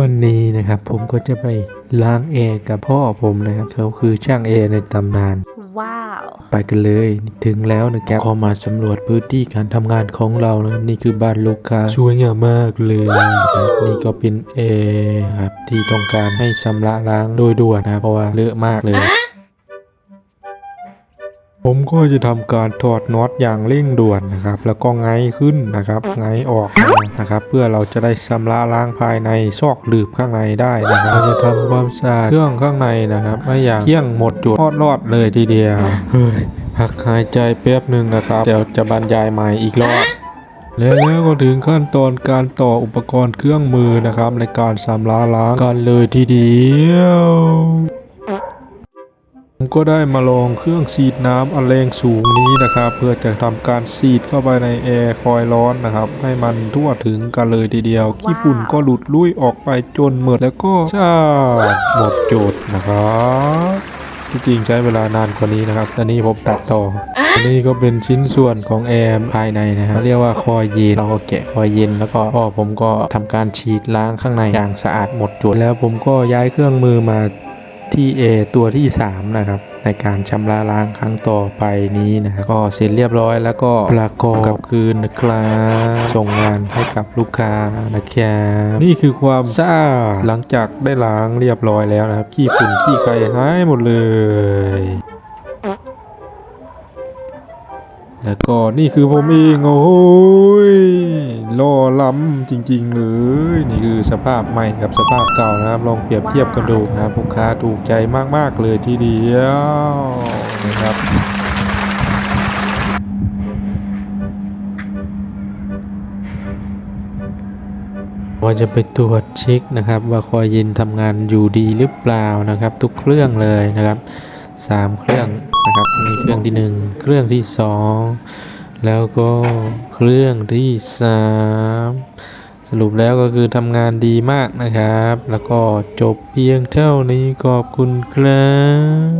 วันนี้นะครับผมก็จะไปล้างแอร์กับพ่อผมนะครับเขาคือช่างแอร์ในตำนาน ว้าว ไปกันเลยถึงแล้วนะครับก็มาสำรวจพื้นที่การทำงานของเรานะครับนี่คือบ้านลูกค้าสวยงามมากเลยนะครับนี่ก็เป็นแอร์ครับที่ต้องการให้ชำระล้างโดยด่วนนะครับเพราะว่าเลอะมากเลย ผมก็จะทำการถอดน็อตอย่างเร่งด่วนนะครับ แล้วก็ไงขึ้นนะครับไงออกนะครับ เพื่อเราจะได้ชำระล้างภายในซอกหลืบข้างในได้นะครับจะทำความสะอาดเครื่องข้างในนะครับไม่อย่างเที่ยงหมดจุดทอดรอดเลยทีเดียวเฮ้ยพักหายใจแป๊บหนึ่งนะครับเดี๋ยวจะบรรยายใหม่อีกรอบแล้วก็ถึงขั้นตอนการต่ออุปกรณ์เครื่องมือนะครับ ในการชำระล้างกันเลยทีเดียว ก็ได้มาลองเครื่องฉีดน้ำอันแรงสูงนี้นะครับ เพื่อจะทำการฉีดเข้าไปในแอร์คอยร้อนนะครับ ให้มันทั่วถึงกันเลยทีเดียว ขี้ฝุ่นก็หลุดลุ่ยออกไปจนหมดแล้วก็ชาหมดโจทย์นะครับที่จริงใช้เวลานานกว่านี้นะครับตอนนี้ผมตัดต่ออันนี้ก็เป็นชิ้นส่วนของแอร์ภายในนะครับเรียกว่าคอยเย็นเราก็แกะคอยเย็นแล้วก็พ่อผมก็ทำการฉีดล้างข้างในอย่างสะอาดหมดจดแล้วผมก็ย้ายเครื่องมือมา ที่เอตัวที่ 3 นะครับ ในการชำระล้างครั้งต่อไปนี้นะครับก็เสร็จเรียบร้อยแล้วก็ประกอบกลับคืนนะครับส่งงานให้กับลูกค้านะครับนี่คือความสะอาดหลังจากได้ล้างเรียบร้อยแล้วนะครับ ขี้ฝุ่นขี้ใครหายหมดเลยแล้วก็นี่คือผมเองโอ้ย จริง ๆ เลย นี่คือสภาพใหม่กับสภาพเก่านะครับ ลองเปรียบเทียบกันดูนะครับลูกค้าถูกใจมากๆเลยทีเดียวนะครับว่าจะไปตรวจเช็คนะครับ ว่าคอยเย็นทำงานอยู่ดีหรือเปล่านะครับ ทุกเครื่องเลยนะครับสามเครื่องนะครับนี่เครื่องที่หนึ่งเครื่องที่สองแล้วก็เครื่องที่สาม สรุปแล้วก็คือทำงานดีมากนะครับ แล้วก็จบเพียงเท่านี้ขอบคุณครับ